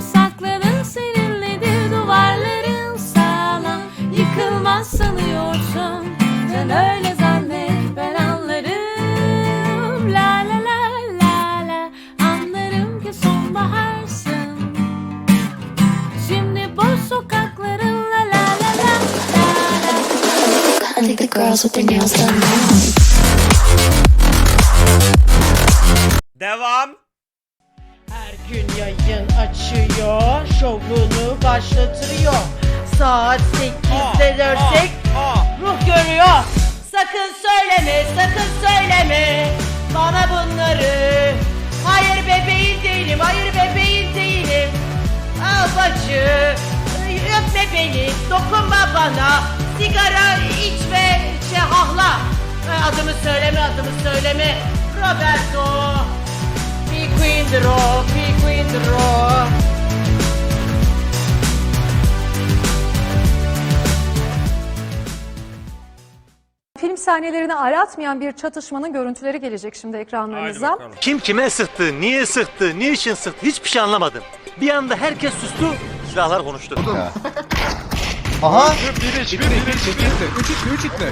sakladın seninledir duvarların sağlam. Yıkılmaz sanıyorsun. Sen öyle zannet ben anlarım. La la la la la. Anlarım ki sonbaharsın. Şimdi boş sokakların la la la la la. La I think the girls with their nails done. Now. Devam. Yayın açıyor, şovunu başlatıyor. Saat 8'de dönsek Aa, ruh görüyor. Sakın söyleme, sakın söyleme bana bunları. Hayır bebeğin değilim, hayır bebeğin değilim. Al bacı, öpme beni, dokunma bana. Sigara içme, şehahla. Adımı söyleme, adımı söyleme. Roberto. Be queen draw, be Film sahnelerini aratmayan bir çatışmanın görüntüleri gelecek şimdi ekranlarınıza. Kim kime sıktı, niye sıktı, niçin sıktı hiçbir şey anlamadım. Bir anda herkes sustu, silahlar konuştu. Aha! Bir iç, bir iç, bir iç, üç itme, üç itme.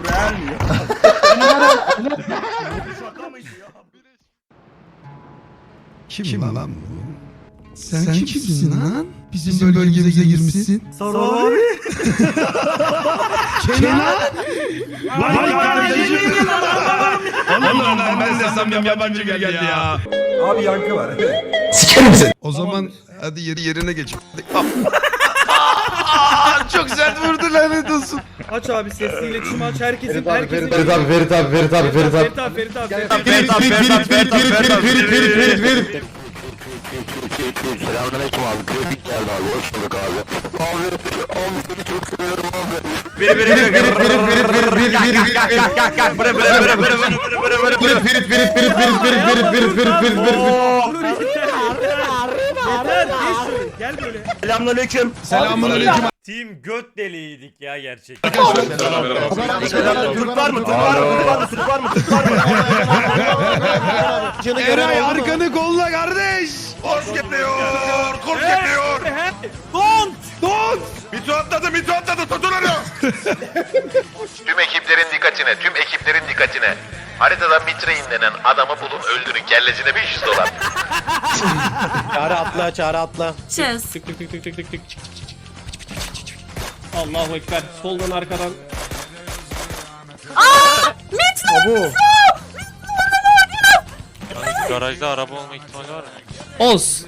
Buraya ermiyor. Kim, lan bu? Sen, kimsin lan? Bizim, bölgemize girmişsin. Sarı abi. Kenan. Vay kardeşim. Oğlum lan ben de sanmıyorum yabancı geldi ya. O zaman hadi yeri yerine geç. Aa, Çok sert vurdu lanet olsun. Aç abi sesli iletişim aç herkesin herkesin Ferit abi Ferit abi Ferit abi Ferit abi. Ferit abi Ferit abi Ferit abi. Ferit abi Ferit abi Ferit abi Ferit abi Ferit Ferit Ferit Ferit. Biri biri biri biri biri biri biri biri biri biri kalk kalk biri biri biri biri biri biri biri Ferit Ferit Ferit Ferit Ferit Ferit Ferit Ferit Ferit Ferit Yeter geç şöyle gel böyle. Selamünaleyküm. Team göt deliğiydik ya gerçekten. Türk var mı? Türk var mı? Türk var mı? Türk var mı? Türk var mı? Eray arkanı kolla kardeş. Kors geliyor. Kors geliyor. Don't! Don. Mito atladı. Mito atladı. Tutun onu. Tüm ekiplerin dikkatine, tüm ekiplerin dikkatine. Haritada Mitrein denen adamı bulun öldürün. Kellesine 500 dolar. Çağrı atla çağrı atla. Çöz Tık tık tık tık tık tık tık Allahu Ekber. Soldan arkadan. Aaa! Mitlo! Mitlo! Yani garajda araba olma ihtimali var mı? Oz.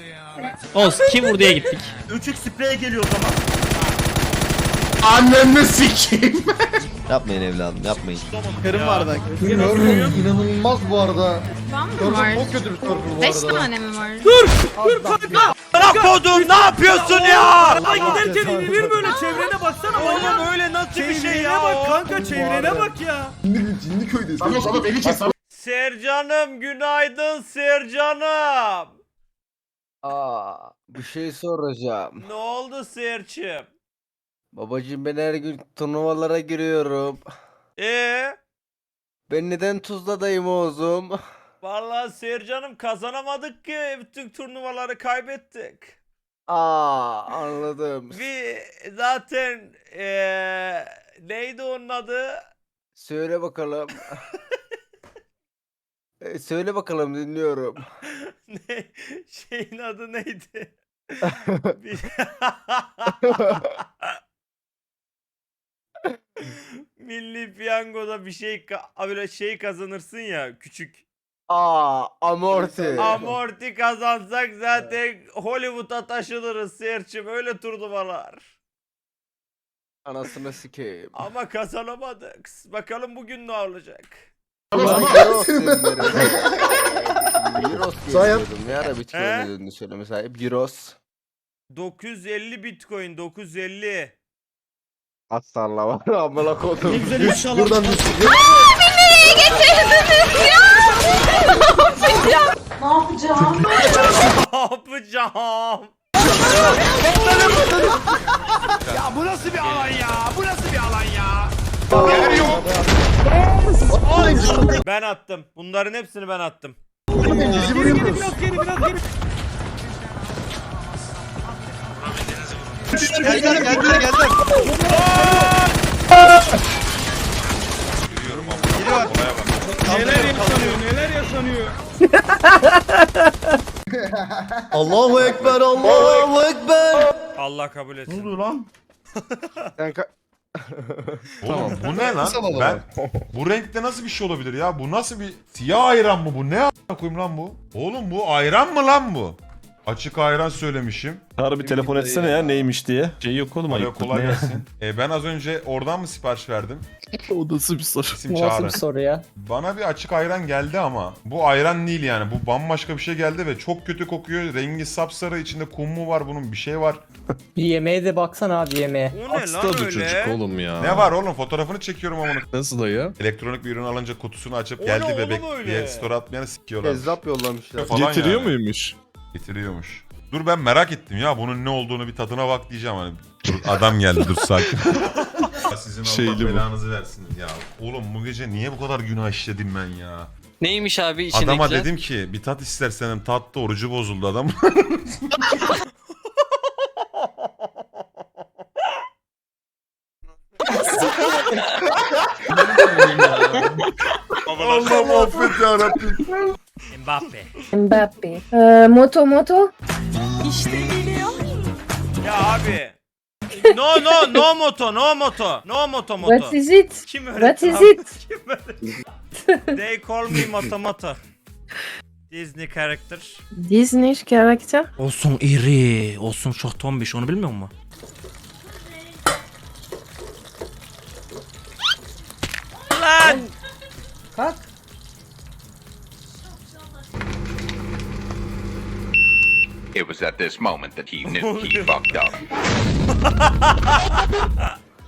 Oz kim vur gittik. 3x spreye geliyor o zaman. Annemi sikeyim. yapmayın evladım yapmayın. Kırım vardı. Turner inanılmaz bu arada. Ben mi var? Turner çok kötü bir turner bu arada. Beş tane mi var? Dur! Dur kanka! Kodum ne yapıyorsun ya? Ay giderken inilir böyle çevrene baksana. Oğlum öyle nasıl bir şey Çevrene ya? bak kanka çevrene bak ya. Cinli köydesin. Sercanım günaydın Sercanım. Aa bir şey soracağım. Ne oldu Serçim? Babacım ben her gün turnuvalara giriyorum. Ee, Ben neden Tuzla'dayım oğuzum? Vallahi Sercanım kazanamadık ki bütün turnuvaları kaybettik. Aa anladım. Bir zaten eee neydi onun adı? Söyle bakalım. E, Söyle bakalım dinliyorum. ne şeyin adı neydi? Bir- Milli piyangoda bir şey ka- böyle şey kazanırsın ya küçük. Aa amorti. Amorti kazansak zaten Hollywood'a taşınırız Serçim öyle turnuvalar. Anasını sikeyim. Ama kazanamadık. Bakalım bugün ne olacak? Diye Sayın. Ne ara bitcoin He? ödediğini söyleme sahip. Euros. 950 bitcoin 950. Aslanla var amına kodum. Güzel inşallah. Buradan Ne yapacağım? Bu nasıl bir alan ya? Bu nasıl bir alan ya? Ben attım. Bunların hepsini ben attım. Bizi vuruyoruz. Geldiler geldiler geldiler. Biri var. Neler yaşanıyor neler yaşanıyor. Allahu Ekber Allahu Ekber. Allah kabul etsin. oluyor lan? Kanka Oğlum bu ne lan? Nasıl alalım? Ben bu renkte nasıl bir şey olabilir ya? Bu nasıl bir siyah ayran mı bu? Ne a**a koyayım lan bu? Oğlum bu ayran mı lan bu? Açık ayran söylemişim. Çağrı bir telefon etsene ya neymiş diye. Şey yok oğlum Alo ayıp. kolay gelsin. E, ben az önce oradan mı sipariş verdim? O nasıl bir soru? İsim Çağrı. soru ya? Bana bir açık ayran geldi ama bu ayran değil yani. Bu bambaşka bir şey geldi ve çok kötü kokuyor. Rengi sapsarı içinde kum mu var bunun bir şey var. Bir yemeğe de baksana abi yemeğe. O ne lan öyle? oğlum ya. Ne var oğlum fotoğrafını çekiyorum ama Nasıl da ya? elektronik bir ürün alınca kutusunu açıp O geldi ne bebek öyle? diye story atmayanı sikiyorlar. Kezzap yollamışlar. Falan Getiriyor yani. muymuş? Getiriyormuş. Dur ben merak ettim ya bunun ne olduğunu bir tadına bak diyeceğim hani. Dur, adam geldi dur sakin. Ya Sizin Allah Şeyli bu. belanızı versin ya. Oğlum bu gece niye bu kadar günah işledim ben ya? Neymiş abi Adama dedim ki bir tat istersen tattı orucu bozuldu adam. Allah affet ya Rabbim. Mbappe. Mbappe. Ee, moto moto. Ya abi. No no no moto no moto no moto moto. it? Kim öğretti What is it? Kim öğretti? They call me moto moto. Disney character. Disney karakter. Olsun iri, olsun çok tombiş onu bilmiyor musun? Lan! Kalk. It was at this moment that he knew he fucked up.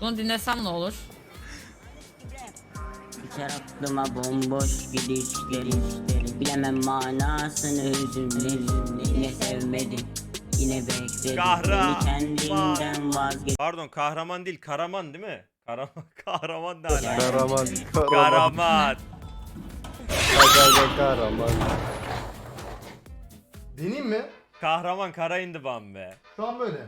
Bunu dinlesem ne olur? Geçer aklıma bomboş gidişlerin Bilemem manasını hüzünlerin Yine sevmedim Yine bekledim Kahraman. Beni kendimden vazgeç Pardon kahraman değil karaman değil mi? Kahraman kahraman ne alaka? Kahraman. Kahraman. Kahraman. Kahraman. Deneyim mi? Kahraman kara indi ban be. Şu an böyle.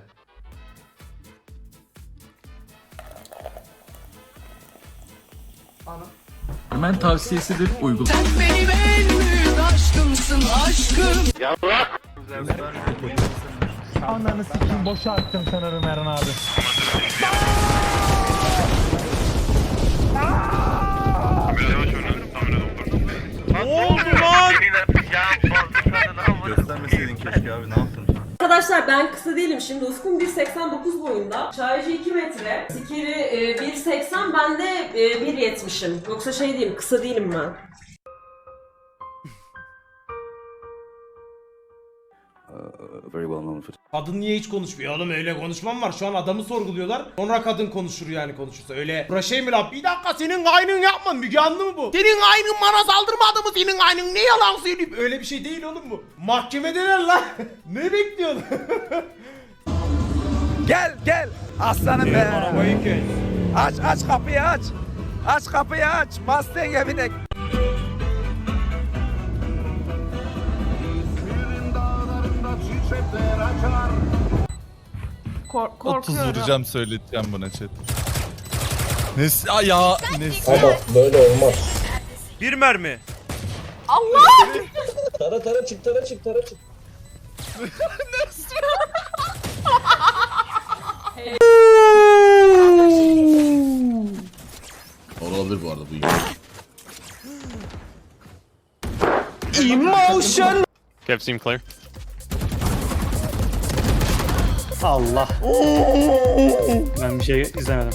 Ana. Hemen tavsiyesidir uygun. Ananı sikim boşa attım sanırım Eren abi. Ne oldu lan? Keşke abi ne yaptın? Arkadaşlar ben kısa değilim şimdi. Ufkum 1.89 boyunda. Şarjı 2 metre. Sikeri e, 1.80 ben de e, 1.70'im. Yoksa şey değilim kısa değilim ben. Kadın niye hiç konuşmuyor? Oğlum öyle konuşmam var. Şu an adamı sorguluyorlar. Sonra kadın konuşur yani konuşursa. Öyle bura şey mi lan? Bir dakika senin kaynın yapma. Müge Anlı mı bu? Senin kaynın bana saldırmadı mı? Senin kaynın ne yalan söyleyeyim? Öyle bir şey değil oğlum bu. Mahkemedeler lan. ne bekliyorsun? Gel gel aslanım be. Arabayı kes. Aç aç kapıyı aç. Aç kapıyı aç. Mustang'e binek. Korkuyorum. vuracağım söyleteceğim buna chat. Nesi Aa, ya nesi? Bir mermi. Tara tara çık tara çık tara çık. Olabilir bu arada bu. Emotion. Kev seem clear. Allah. ben bir şey izlemedim.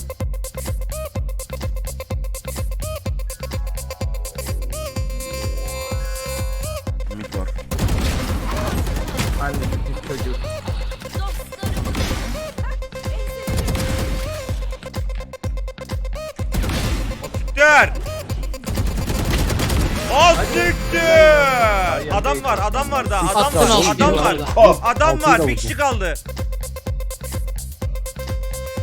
Siktir. Az siktir. Adam var adam var daha adam var adam var. Adam var bir kişi kaldı.